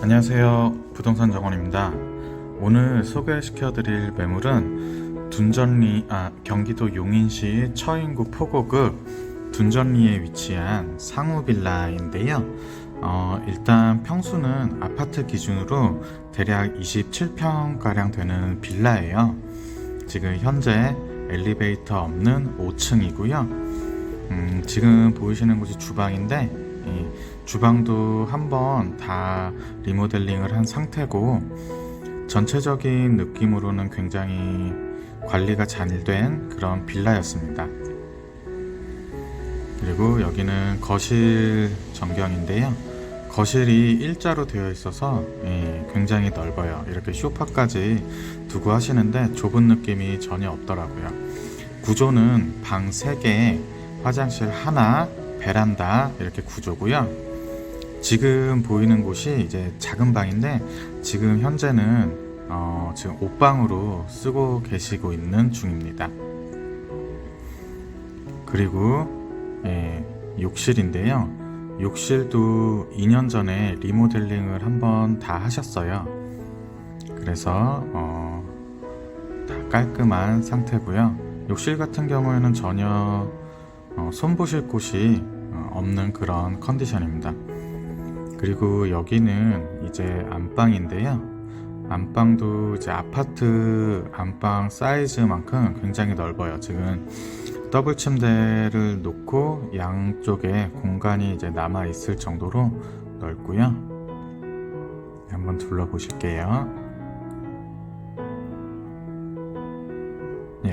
안녕하세요. 부동산 정원입니다. 오늘 소개시켜 드릴 매물은 둔전리, 아, 경기도 용인시 처인구 포고급 둔전리에 위치한 상우 빌라인데요. 어, 일단 평수는 아파트 기준으로 대략 27평 가량 되는 빌라예요. 지금 현재 엘리베이터 없는 5층이고요. 음, 지금 보이시는 곳이 주방인데, 이 주방도 한번 다 리모델링을 한 상태고, 전체적인 느낌으로는 굉장히 관리가 잘 된 그런 빌라였습니다. 그리고 여기는 거실 전경인데요. 거실이 일자로 되어 있어서 예, 굉장히 넓어요. 이렇게 쇼파까지 두고 하시는데 좁은 느낌이 전혀 없더라고요. 구조는 방 3개, 화장실 하나, 베란다 이렇게 구조고요. 지금 보이는 곳이 이제 작은 방인데 지금 현재는 어, 지금 옷방으로 쓰고 계시고 있는 중입니다. 그리고 예, 욕실인데요. 욕실도 2년 전에 리모델링을 한번 다 하셨어요. 그래서 어, 다 깔끔한 상태고요. 욕실 같은 경우에는 전혀 어, 손보실 곳이 어, 없는 그런 컨디션입니다. 그리고 여기는 이제 안방인데요. 안방도 이제 아파트 안방 사이즈만큼 굉장히 넓어요. 지금 더블 침대를 놓고 양쪽에 공간이 이제 남아 있을 정도로 넓고요. 한번 둘러보실게요.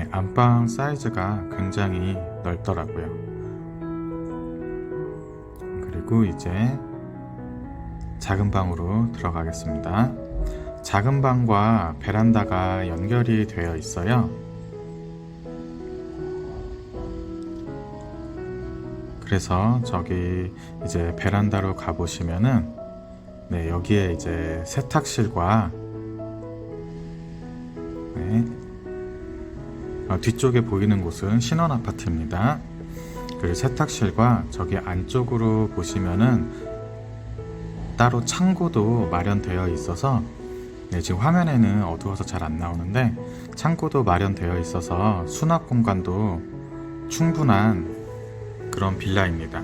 예, 안방 사이즈가 굉장히 넓더라고요. 그리고 이제 작은 방으로 들어가겠습니다. 작은 방과 베란다가 연결이 되어 있어요. 그래서 저기 이제 베란다로 가보시면은 네, 여기에 이제 세탁실과 네, 어, 뒤쪽에 보이는 곳은 신원 아파트입니다. 그리고 세탁실과 저기 안쪽으로 보시면은 따로 창고도 마련되어 있어서 네, 지금 화면에는 어두워서 잘 안 나오는데 창고도 마련되어 있어서 수납 공간도 충분한 그런 빌라입니다.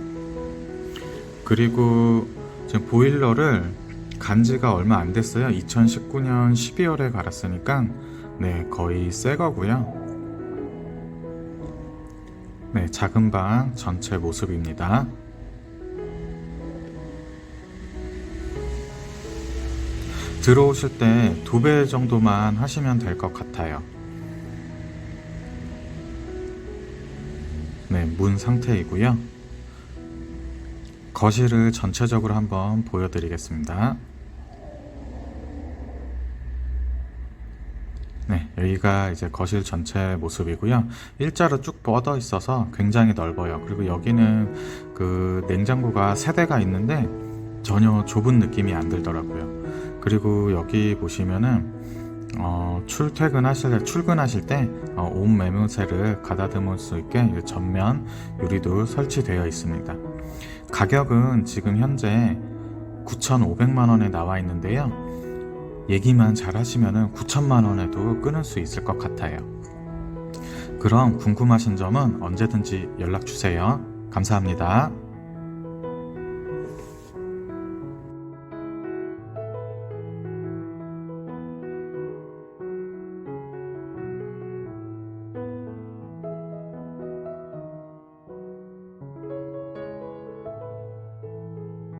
그리고 지금 보일러를 간 지가 얼마 안 됐어요. 2019년 12월에 갈았으니까 네, 거의 새 거고요. 네, 작은 방 전체 모습입니다. 들어오실 때 두 배 정도만 하시면 될 것 같아요. 네, 문 상태이고요. 거실을 전체적으로 한번 보여드리겠습니다. 네, 여기가 이제 거실 전체 모습이고요. 일자로 쭉 뻗어 있어서 굉장히 넓어요. 그리고 여기는 그 냉장고가 세 대가 있는데 전혀 좁은 느낌이 안 들더라고요. 그리고 여기 보시면은 어, 출퇴근하실 출근하실 때 어, 옷 매무새를 가다듬을 수 있게 이 전면 유리도 설치되어 있습니다. 가격은 지금 현재 9,500만 원에 나와 있는데요. 얘기만 잘 하시면은 9천만 원에도 끊을 수 있을 것 같아요. 그럼 궁금하신 점은 언제든지 연락 주세요. 감사합니다.